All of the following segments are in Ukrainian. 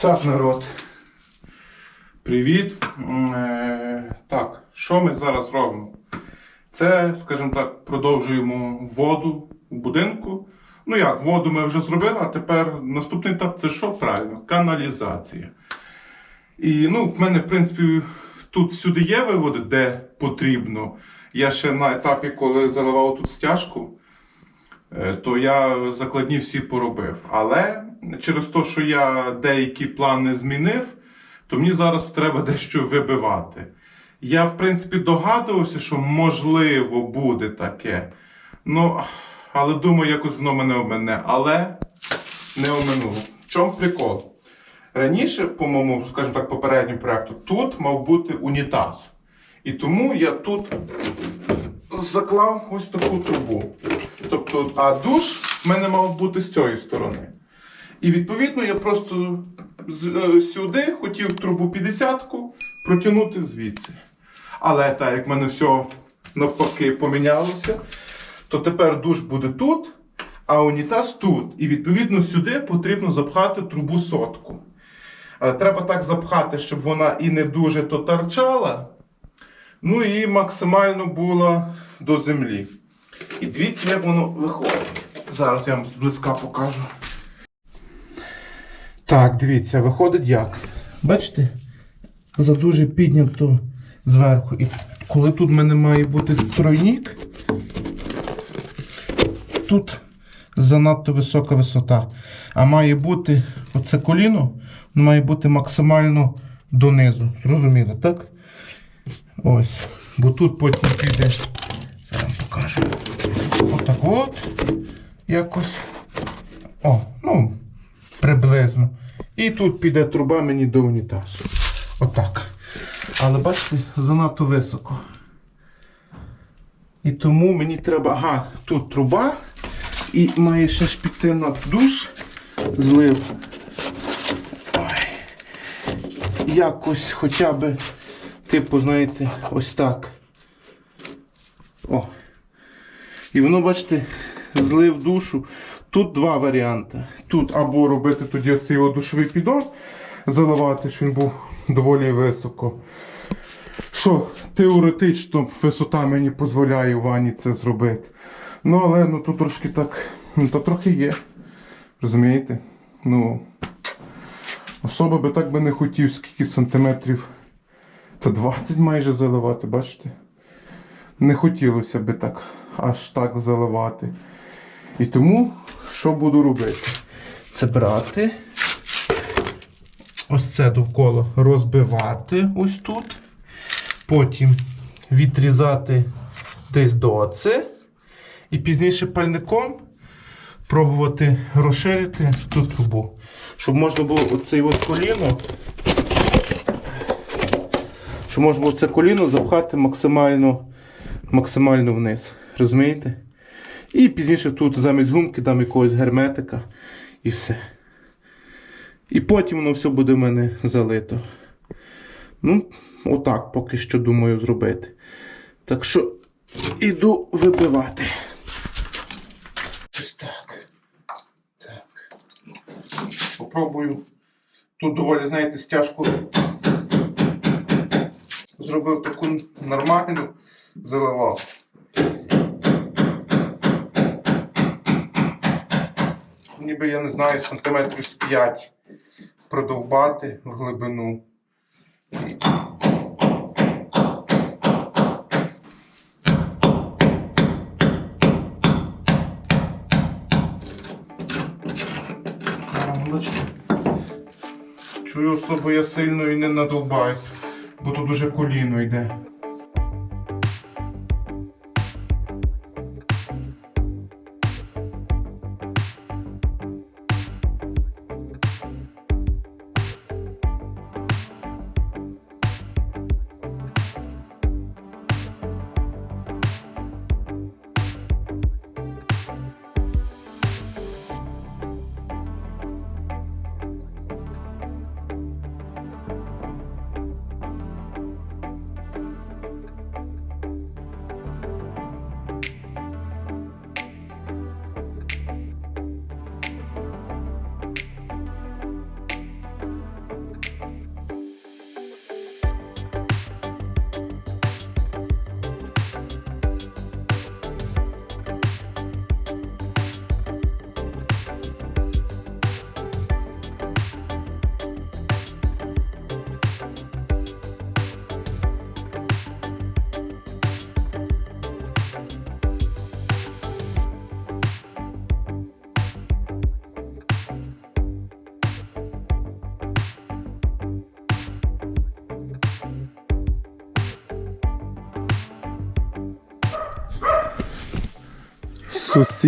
Так, народ. Привіт. Е, Так, що ми зараз робимо? Це, скажімо так, продовжуємо воду у будинку. Ну як, воду ми вже зробили, а тепер наступний етап це що? Правильно, каналізація. І ну, в мене, в принципі, тут всюди є виводи, де потрібно. Я ще на етапі, коли заливав тут стяжку, Е, то я закладні всі поробив. Але через те, що я деякі плани змінив, то мені зараз треба дещо вибивати. Я, в принципі, догадувався, що можливо буде таке. Ну, але думаю, якось воно мене обмене. Але не оминуло. В чому прикол? Раніше, по моєму, скажімо так, попередньому проекту, тут мав бути унітаз. І тому я тут заклав ось таку трубу. Тобто, а душ в мене мав бути з цієї сторони. І відповідно я просто е, сюди хотів трубу 50-ку протягнути звідси. Але так як в мене все навпаки помінялося, то тепер душ буде тут, а унітаз тут. І відповідно сюди потрібно запхати трубу сотку. Але треба так запхати, щоб вона і не дуже то торчала, ну і максимально була до землі. І дивіться, як воно виходить. Зараз я вам зблизька покажу. Так, дивіться, виходить як. Бачите? Задуже піднято зверху. І коли тут в мене має бути тройник, тут занадто висока висота. А має бути оце коліно, воно має бути максимально донизу. Зрозуміли, так? Ось. Бо тут потім піде. Зараз покажу. Отак от. Якось. О. І тут піде труба мені до унітазу. Отак. Але бачите, занадто високо. І тому мені треба. Ага, тут труба. І має ще ж піти на душ злив. Ой. Якось хоча б, типу, знаєте, ось так. О. І воно, бачите, злив душу. Тут два варіанти. Тут або робити тоді оцей душовий піддон, заливати, щоб він був доволі високо. Що теоретично висота мені дозволяє в ванні це зробити. Ну, але ну, тут трошки так, ну, то трохи є. Розумієте? Ну, особа би так би не хотів, скільки сантиметрів. Та 20 майже заливати, бачите? Не хотілося би так аж так заливати. І тому що буду робити? Це брати. Ось це довкола розбивати ось тут. Потім відрізати десь до оце. І пізніше пальником пробувати розширити ту трубу. Щоб можна було оцей от коліно. Щоб можна було це коліно запхати максимально, максимально вниз. Розумієте? І пізніше тут замість гумки дам якогось герметика і все. І потім воно все буде в мене залито. Ну, отак поки що думаю зробити. Так що іду вибивати. Ось так. Так. Попробую. Тут доволі, знаєте, стяжку зробив таку нормальну, заливав. Ніби я не знаю, сантиметрів з 5 продовбати в глибину. Чую особо я сильно і не надовбаюсь, бо тут уже коліно йде.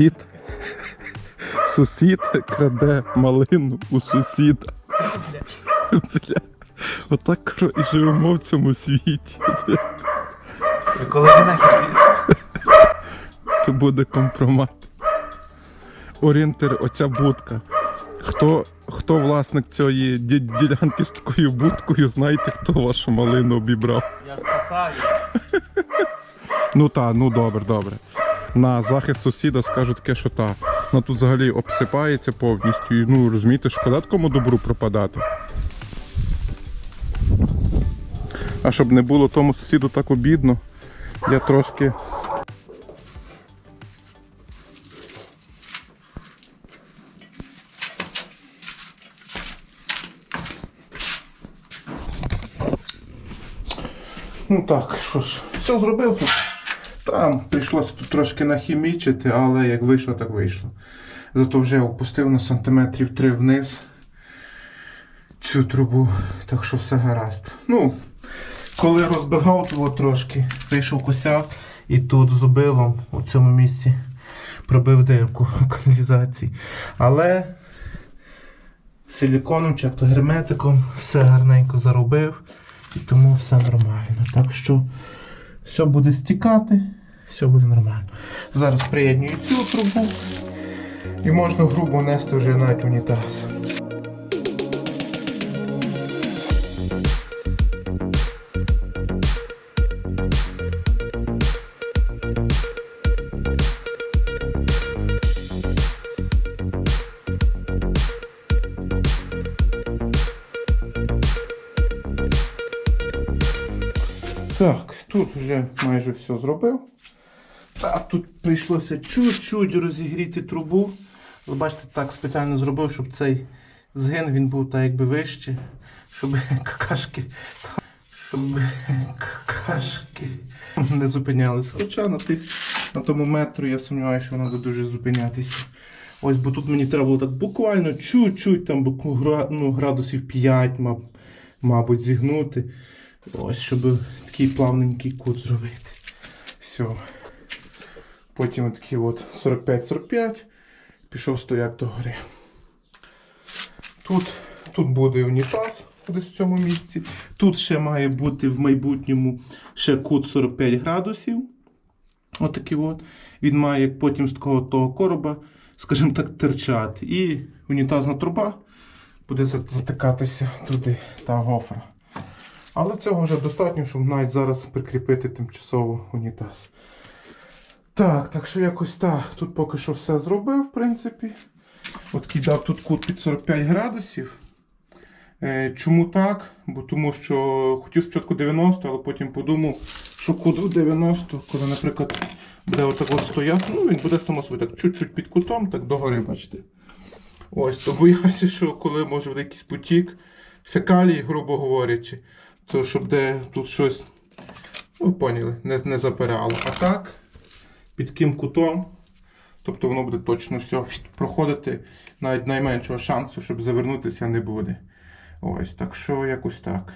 Сусід. Сусід краде малину у сусіда. Бля. Отак і живемо в цьому світі. Бля. Коли ви нахер звідси? То буде компромат. Орієнтир, оця будка. Хто, хто власник цієї ді- ділянки з такою будкою, знаєте, хто вашу малину обібрав. Я спасаю. Ну та, ну добре, добре. На захист сусіда скажу таке, що та. Вона тут взагалі обсипається повністю. І ну розумієте, шкода такому добру пропадати. А щоб не було тому сусіду так обідно, я трошки. Ну так, що ж, все зробив тут. Там прийшлося тут трошки нахімічити, але як вийшло, так вийшло. Зато вже опустив на сантиметрів 3 вниз цю трубу, так що все гаразд. Ну, коли розбивав того трошки, вийшов косяк і тут зубилом у цьому місці пробив дирку каналізації. Але силіконом чи як то герметиком все гарненько заробив і тому все нормально. Так що все буде стікати, все буде нормально. Зараз приєднюю цю трубу і можна грубо нести вже навіть унітаз. Так, тут вже майже все зробив. Так, тут прийшлося чуть-чуть розігріти трубу. Ви бачите, так спеціально зробив, щоб цей згин він був так якби вище, щоб какашки, щоб какашки не зупинялись. Хоча на, тих, на тому метру я сумніваюся, що воно буде дуже зупинятися. Ось, бо тут мені треба було так буквально чуть-чуть там ну, градусів 5, маб- мабуть, зігнути. Ось, щоб такий плавненький кут зробити. Все. Потім такий от 45-45. Пішов стояк до гори. Тут, тут буде унітаз десь в цьому місці. Тут ще має бути в майбутньому ще кут 45 градусів. Отакий от. Він має потім з такого того короба, скажімо так, терчати. І унітазна труба буде затикатися туди та гофра. Але цього вже достатньо, щоб навіть зараз прикріпити тимчасово унітаз. Так, так що якось так. Тут поки що все зробив, в принципі. От кидав тут кут під 45 градусів. Е, чому так? Бо тому що хотів спочатку 90, але потім подумав, що кут у 90, коли, наприклад, буде отак от стояти, ну він буде само собі так чуть-чуть під кутом, так догори, бачите. Ось, то боявся, що коли може буде якийсь потік, фекалій, грубо говорячи, то щоб де тут щось, ну поняли, не, не запирало. А так, під таким кутом, тобто воно буде точно все проходити, навіть найменшого шансу, щоб завернутися не буде. Ось, так що якось так.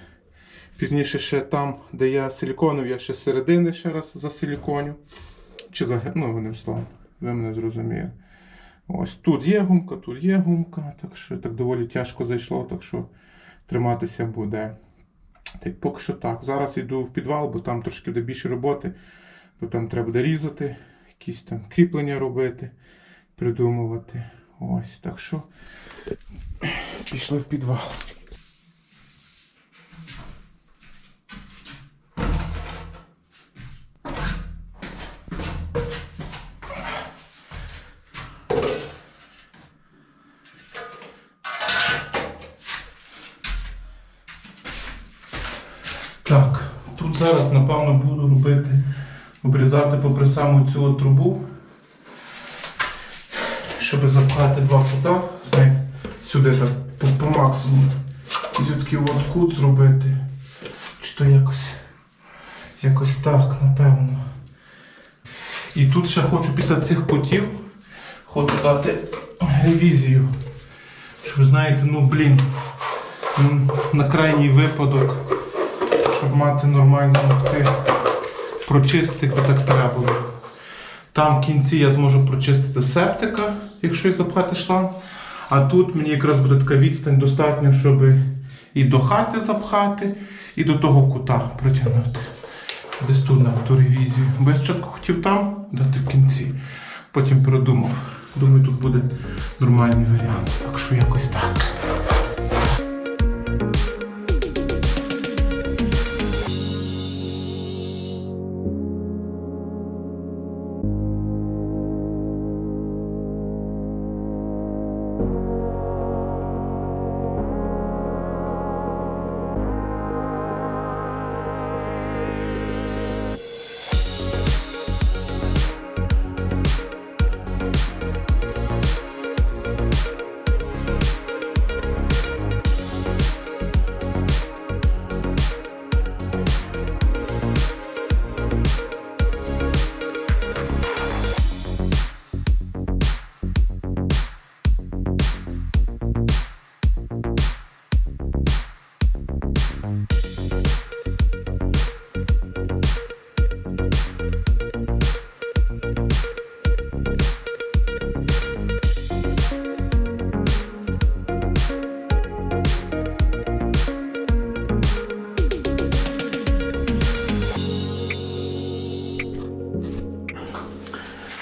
Пізніше ще там, де я силіконив, я ще середини ще раз засиліконю. Чи за, ну, одним словом, ви мене зрозуміли. Ось тут є гумка, тут є гумка, так що так доволі тяжко зайшло, так що триматися буде. Так, поки що так. Зараз йду в підвал, бо там трошки буде більше роботи, бо там треба буде різати, якісь там кріплення робити, придумувати. Ось, так що пішли в підвал. Обрізати саму цю от трубу, щоб запхати два кута, сюди так по, по максимуму. І такий от кут зробити. Чи то якось, якось так, напевно. І тут ще хочу після цих кутів хочу дати ревізію. Щоб знаєте, ну блін, на крайній випадок щоб мати нормально могти прочистити, так треба. Там в кінці я зможу прочистити септика, якщо і запхати шланг. А тут мені якраз буде така відстань достатньо, щоб і до хати запхати, і до того кута протягнути. Десь тут на ту ревізію. Бо я спочатку хотів там дати в кінці, потім передумав. Думаю, тут буде нормальний варіант. Так що якось так.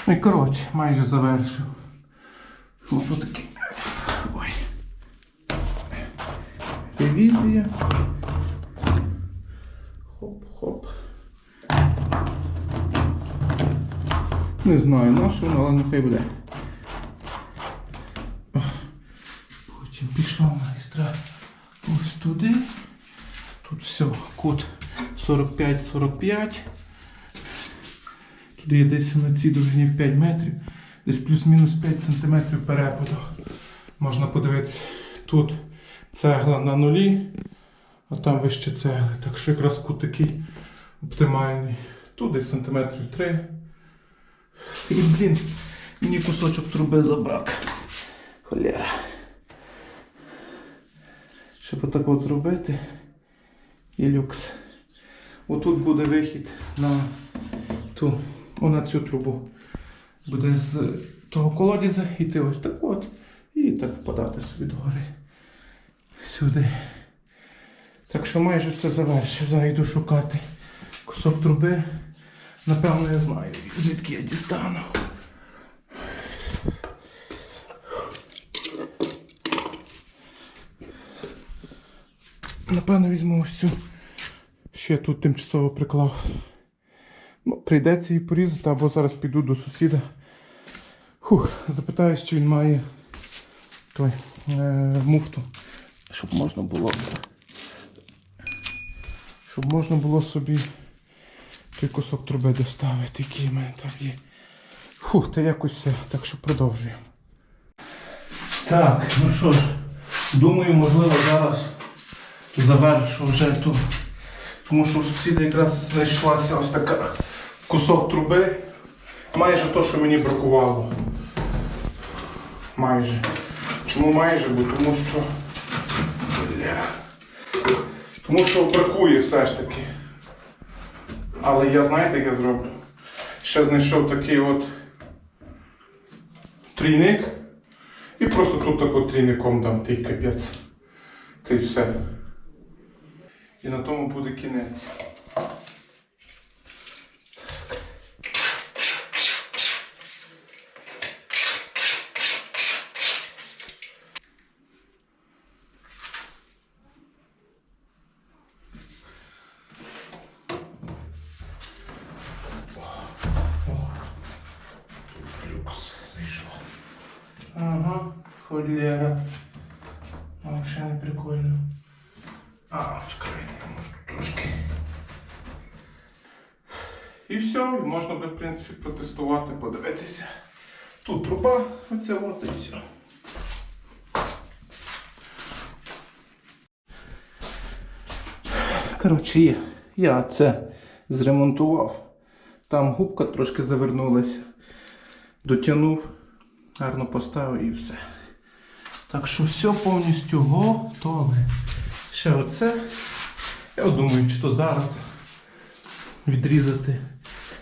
І коротше, майже завершив. Ось такий. Ой. Ревізія. Хоп-хоп. Не знаю на що але нехай буде. Потім пішла майстра ось туди. Тут все, кут 45-45. Туди є десь на цій довжині в 5 метрів, десь плюс-мінус 5 сантиметрів перепаду. Можна подивитися, тут цегла на нулі, а там вище цегли. Так що якраз кут такий оптимальний. Тут десь сантиметрів 3. І, блін, мені кусочок труби забрак. Холєра. Щоб отак от зробити. І люкс. Отут буде вихід на ту, о, на цю трубу. Буде з того колодязя йти ось так от. І так впадати собі догори. Сюди. Так що майже все завершив. Зараз йду шукати кусок труби. Напевно, я знаю, звідки я дістану. Напевно, візьму ось цю. Ще тут тимчасово приклав. Прийдеться її порізати, або зараз піду до сусіда. Фух, запитаю, чи він має той е, муфту, щоб можна було. Щоб можна було собі той кусок труби доставити, який в мене там є. Фух, та якось все, так що продовжуємо. Так, ну що ж, думаю, можливо, зараз завершу вже ту. Тому що у сусіда якраз знайшлася ось така кусок труби. Майже то, що мені бракувало. Майже. Чому майже? Бо тому що. Тому що бракує все ж таки. Але я знаєте, як я зроблю? Ще знайшов такий от трійник. І просто тут так от трійником дам той капець. Та й все. І на тому буде кінець. Люкс зайшло. Ага, холера. А, ще не прикольно. А, чекай, я можу трошки. І все, і можна буде, в принципі, протестувати, подивитися. Тут труба, оце от і все. Коротше, я це зремонтував. Там губка трошки завернулася. Дотягнув, гарно поставив і все. Так що все повністю готове. Ще оце. Я думаю, чи то зараз відрізати,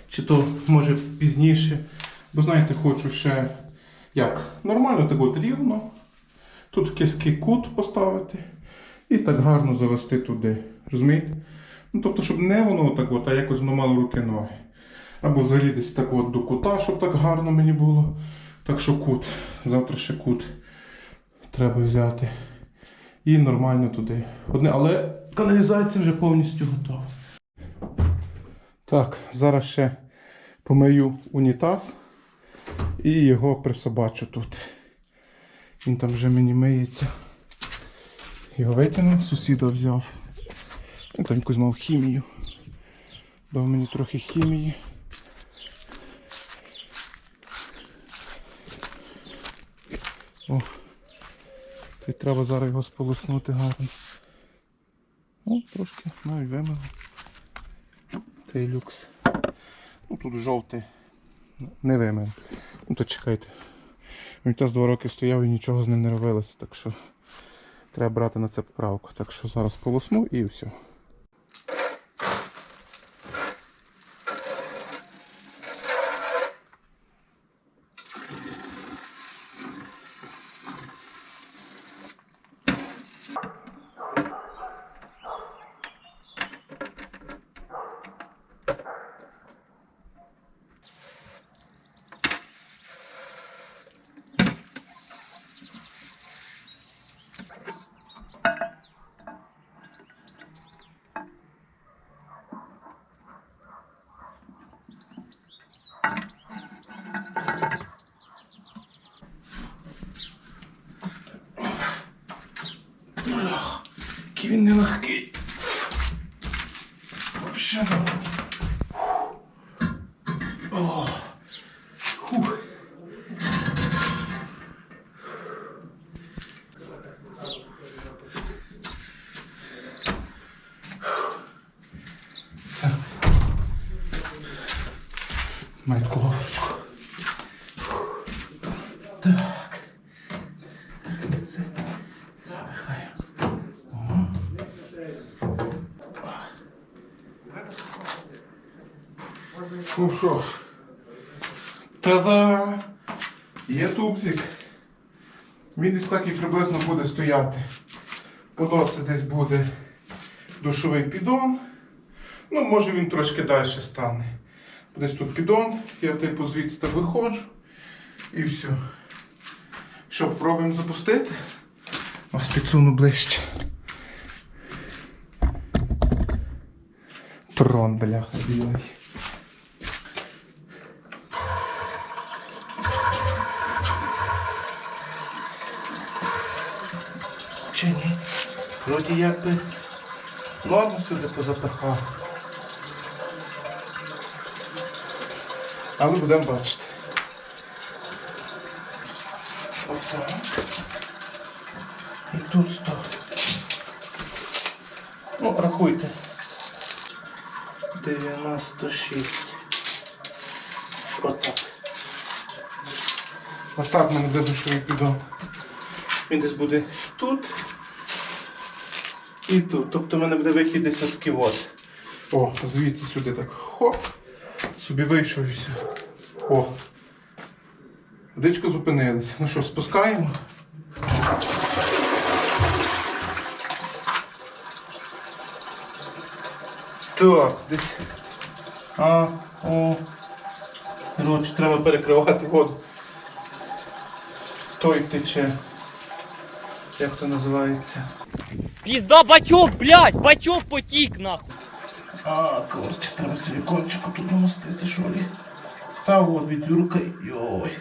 чи то може пізніше Бо знаєте, хочу ще як нормально так от рівно. Тут киский кут поставити і так гарно завести туди. Розумієте? Ну, тобто, щоб не воно так от, а якось воно мало руки-ноги. Або взагалі десь так от до кута, щоб так гарно мені було. Так що кут. Завтра ще кут треба взяти. І нормально туди. Одне, але каналізація вже повністю готова. Так, зараз ще помию унітаз і його присобачу тут. Він там вже мені миється. Його витягнув, сусіда взяв. Він там якусь мав хімію. Дав мені трохи хімії. О, і треба зараз його сполоснути гарно. Ну, трошки навіть вимили. Той люкс. Ну тут жовтий. Не вимив. Ну то чекайте. Унітаз два роки стояв і нічого з ним не робилося, так що треба брати на це поправку. Так що зараз полосну і все. Що ж. Та-да! Є тубзик. Він десь так і приблизно буде стояти. Подобці десь буде душовий піддон. Ну, може він трошки далі стане. Десь тут піддон, я типу звідси виходжу. І все. Що, пробуємо запустити? Ось підсуну ближче. Трон, бляха, білий. Чи ні? Вроді якби норму сюди позапихав. Але будемо бачити. Отак. І тут сто. Ну, рахуйте. 96. Отак. Отак в мене буде душовий піддон. Він десь буде тут і тут. Тобто в мене буде вихід десь отакі от. О, звідси сюди так. Хоп. Собі вийшов і все. О. Водичка зупинилась. Ну що, спускаємо? Так, десь. А, о. Коротше, треба перекривати воду. Той тече. Як то називається? Пізда бачок, блядь, бачок потік нахуй. А, коротше, треба силікончику тут намастити, що ли. Та от від Юрка. Йой.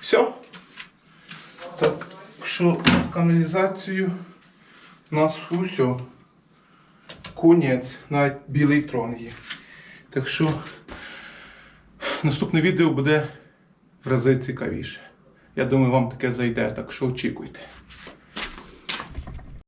Все. Так що з каналізацією у нас усе. Кунець, навіть білий трон є. Так що наступне відео буде в рази цікавіше. Я думаю, вам таке зайде, так що очікуйте.